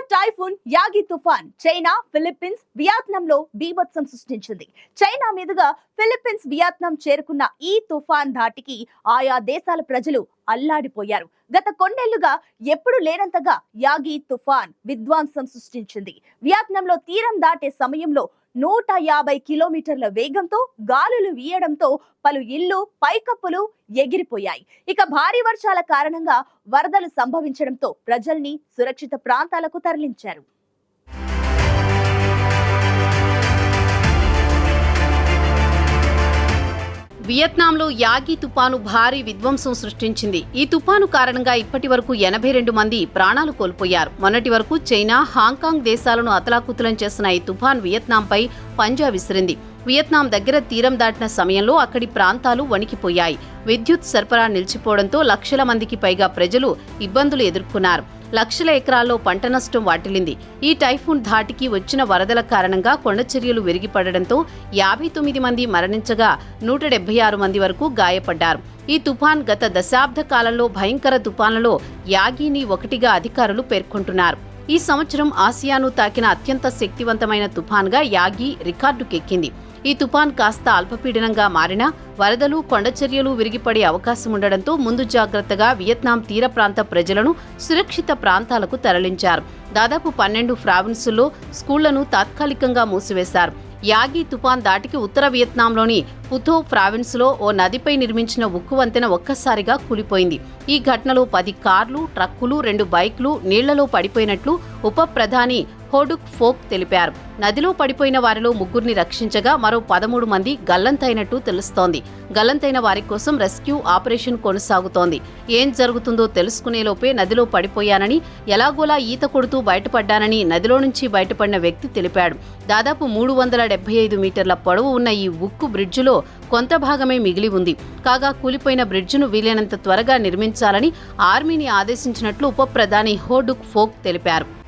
Typhoon Yagi తుఫాన్ China Philippines వియత్నాంలో బీభత్సం సృష్టించింది. చైనా మీదుగా ఫిలిప్పీన్స్ వియత్నాం చేరుకున్న ఈ తుఫాన్ ధాటికి ఆయా దేశాల ప్రజలు అల్లాడిపోయారు. గత కొన్నేళ్ళుగా ఎప్పుడు లేనంతగా యాగి తుఫాన్ విధ్వంసం సృష్టించింది. వియత్నాంలో తీరం దాటే సమయంలో నూట యాభై కిలోమీటర్ల వేగంతో గాలులు వీయడంతో పలు ఇళ్ళు పైకప్పులు ఎగిరిపోయాయి. ఇక భారీ వర్షాల కారణంగా వరదలు సంభవించడంతో ప్రజల్ని సురక్షిత ప్రాంతాలకు తరలించారు. వియత్నాంలో యాగి తుపాను భారీ విధ్వంసం సృష్టించింది. ఈ తుపాను కారణంగా ఇప్పటి వరకు ఎనభై రెండు మంది ప్రాణాలు కోల్పోయారు. మొన్నటి వరకు చైనా హాంకాంగ్ దేశాలను అతలాకుతలం చేసిన ఈ తుపాన్ వియత్నాంపై పంజా విసిరింది. వియత్నాం దగ్గర తీరం దాటిన సమయంలో అక్కడి ప్రాంతాలు వణికిపోయాయి. విద్యుత్ సరఫరా నిలిచిపోవడంతో లక్షల మందికి పైగా ప్రజలు ఇబ్బందులు ఎదుర్కొన్నారు. లక్షల ఎకరాల్లో పంట నష్టం వాటిల్లింది. ఈ టైఫూన్ ధాటికి వచ్చిన వరదల కారణంగా కొండచర్యలు విరిగిపడడంతో యాభై తొమ్మిది మంది మరణించగా నూట డెబ్బై ఆరు మంది వరకు గాయపడ్డారు. ఈ తుఫాన్ గత దశాబ్ద కాలంలో భయంకర తుఫాన్లలో యాగీని ఒకటిగా అధికారులు పేర్కొంటున్నారు. ఈ సంవత్సరం ఆసియాను తాకిన అత్యంత శక్తివంతమైన తుఫాన్గా యాగి రికార్డుకెక్కింది. ఈ తుఫాన్ కాస్త అల్పపీడనంగా మారినా వరదలు కొండచర్యలు విరిగిపడే అవకాశం ఉండడంతో ముందు జాగ్రత్తగా వియత్నాం తీర ప్రాంత ప్రజలను సురక్షిత ప్రాంతాలకు తరలించారు. దాదాపు పన్నెండు ప్రావిన్సుల్లో స్కూళ్ళను తాత్కాలికంగా మూసివేశారు. యాగి తుఫాన్ దాటికి ఉత్తర వియత్నాంలోని పుథో ప్రావిన్స్లో ఓ నదిపై నిర్మించిన ఉక్కు వంతెన ఒక్కసారిగా కూలిపోయింది. ఈ ఘటనలో పది కార్లు ట్రక్కులు రెండు బైక్లు నీళ్ళలో పడిపోయినట్లు ఉప ప్రధాని హోడుక్ ఫోక్ తెలిపారు. నదిలో పడిపోయిన వారిలో ముగ్గురిని రక్షించగా మరో పదమూడు మంది గల్లంతైనట్టు తెలుస్తోంది. గల్లంతైన వారి కోసం రెస్క్యూ ఆపరేషన్ కొనసాగుతోంది. ఏం జరుగుతుందో తెలుసుకునేలోపే నదిలో పడిపోయానని ఎలాగోలా ఈత కొడుతూ బయటపడ్డానని నదిలో నుంచి బయటపడిన వ్యక్తి తెలిపాడు. దాదాపు మూడు వందల డెబ్బై ఐదు మీటర్ల పొడవు ఉన్న ఈ ఉక్కు బ్రిడ్జిలో కొంత భాగమే మిగిలి ఉంది. కాగా కూలిపోయిన బ్రిడ్జిను వీలైనంత త్వరగా నిర్మించాలని ఆర్మీని ఆదేశించినట్లు ఉప ప్రధాని హోడుక్ ఫోక్ తెలిపారు.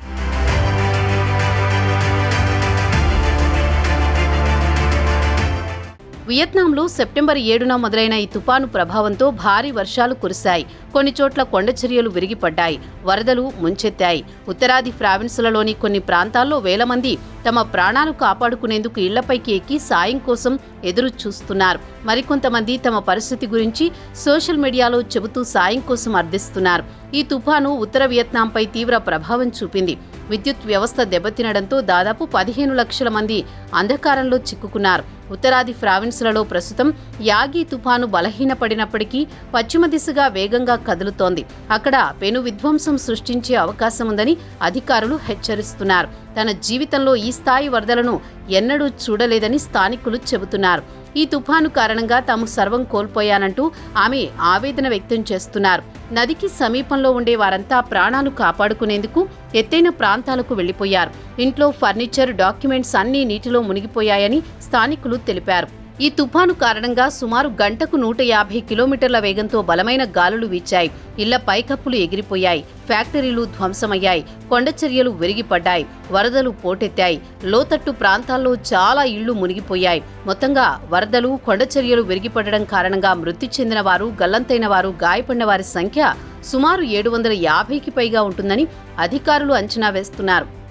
వియత్నాంలో సెప్టెంబర్ ఏడున మొదలైన ఈ తుపాను ప్రభావంతో భారీ వర్షాలు కురిశాయి. కొన్ని చోట్ల కొండచర్యలు విరిగిపడ్డాయి. వరదలు ముంచెత్తాయి. ఉత్తరాది ప్రావిన్సులలోని కొన్ని ప్రాంతాల్లో వేల మంది తమ ప్రాణాలు కాపాడుకునేందుకు ఇళ్ళపైకి ఎక్కి సాయం కోసం ఎదురు చూస్తున్నారు మరికొంతమంది తమ పరిస్థితి గురించి సోషల్ మీడియాలో చెబుతూ సాయం కోసం అర్థిస్తున్నారు. ఈ తుఫాను ఉత్తర వియత్నాంపై తీవ్ర ప్రభావం చూపింది. విద్యుత్ వ్యవస్థ దెబ్బతినడంతో దాదాపు పదిహేను లక్షల మంది అంధకారంలో చిక్కుకున్నారు. ఉత్తరాది ప్రావిన్సులలో ప్రస్తుతం యాగి తుఫాను బలహీనపడినప్పటికీ పశ్చిమ దిశగా వేగంగా కదులుతోంది. అక్కడ పెను విధ్వంసం సృష్టించే అవకాశం ఉందని అధికారులు హెచ్చరిస్తున్నారు. తన జీవితంలో ఈ స్థాయి వరదలను ఎన్నడూ చూడలేదని స్థానికులు చెబుతున్నారు. ఈ తుఫాను కారణంగా తాము సర్వం కోల్పోయానంటూ ఆమె ఆవేదన వ్యక్తం చేస్తున్నారు. నదికి సమీపంలో ఉండే వారంతా ప్రాణాలు కాపాడుకునేందుకు ఎత్తైన ప్రాంతాలకు వెళ్ళిపోయారు ఇంట్లో ఫర్నిచర్ డాక్యుమెంట్స్ అన్నీ నీటిలో మునిగిపోయాయని స్థానికులు తెలిపారు. ఈ తుఫాను కారణంగా సుమారు గంటకు నూట యాభై కిలోమీటర్ల వేగంతో బలమైన గాలులు వీచాయి. ఇళ్ళ పైకప్పులు ఎగిరిపోయాయి. ఫ్యాక్టరీలు ధ్వంసమయ్యాయి. కొండచర్యలు విరిగిపడ్డాయి. వరదలు పోటెత్తాయి. లోతట్టు ప్రాంతాల్లో చాలా ఇళ్ళు మునిగిపోయాయి. మొత్తంగా వరదలు కొండచర్యలు విరిగిపడడం కారణంగా మృతి చెందిన వారు గల్లంతైన వారు గాయపడిన వారి సంఖ్య సుమారు ఏడు వందల యాభైకి పైగా ఉంటుందని అధికారులు అంచనా వేస్తున్నారు.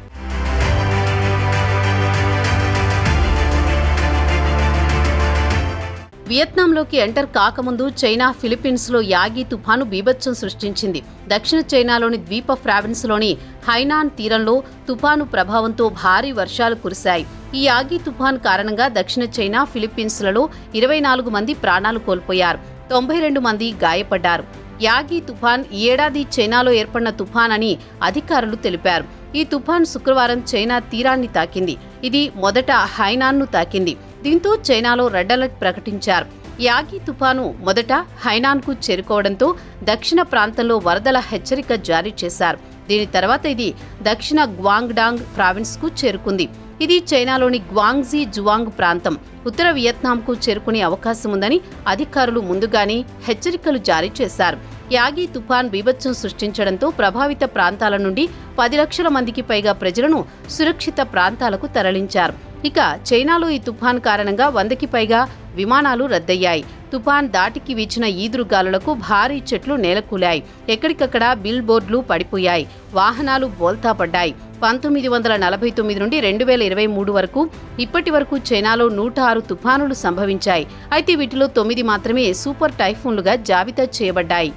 వియత్నాంలోకి ఎంటర్ కాకముందు చైనా ఫిలిప్పీన్స్లో యాగి తుఫాను బీభత్సం సృష్టించింది. దక్షిణ చైనాలోని ద్వీప ప్రావిన్స్లోని హైనాన్ తీరంలో తుఫాను ప్రభావంతో భారీ వర్షాలు కురిశాయి. ఈ యాగి తుఫాన్ కారణంగా దక్షిణ చైనా ఫిలిప్పీన్స్లలో ఇరవై నాలుగు మంది ప్రాణాలు కోల్పోయారు. తొంభై రెండు మంది గాయపడ్డారు. యాగి తుఫాన్ ఈ ఏడాది చైనాలో ఏర్పడిన తుఫాన్ అని అధికారులు తెలిపారు. ఈ తుఫాన్ శుక్రవారం చైనా తీరాన్ని తాకింది. ఇది మొదట హైనాన్ను తాకింది. దీంతో చైనాలో రెడ్ అలర్ట్ ప్రకటించారు. యాగి తుఫాను మొదట హైనాన్కు చేరుకోవడంతో దక్షిణ ప్రాంతంలో వరదల హెచ్చరిక జారీ చేశారు. దీని తర్వాత ఇది దక్షిణ గ్వాంగ్డాంగ్ ప్రావిన్స్కు చేరుకుంది. ఇది చైనాలోని గ్వాంగ్జీ జువాంగ్ ప్రాంతం. ఉత్తర వియత్నాంకు చేరుకునే అవకాశం ఉందని అధికారులు ముందుగానే హెచ్చరికలు జారీ చేశారు. యాగి తుఫాన్ బీభత్సం సృష్టించడంతో ప్రభావిత ప్రాంతాల నుండి పది లక్షల మందికి పైగా ప్రజలను సురక్షిత ప్రాంతాలకు తరలించారు. ఇక చైనాలో ఈ తుఫాన్ కారణంగా వందకి పైగా విమానాలు రద్దయ్యాయి. తుఫాన్ దాటికి వీచిన ఈదురుగాలులకు భారీ చెట్లు నేలకూలాయి. ఎక్కడికక్కడ బిల్ బోర్డులు పడిపోయాయి. వాహనాలు బోల్తా పడ్డాయి. పంతొమ్మిది వందల నలభై తొమ్మిది నుండి రెండు వేల ఇరవై మూడు వరకు ఇప్పటి వరకు చైనాలో నూట ఆరు తుఫానులు సంభవించాయి. అయితే వీటిలో తొమ్మిది మాత్రమే సూపర్ టైఫూన్లుగా జాబితా చేయబడ్డాయి.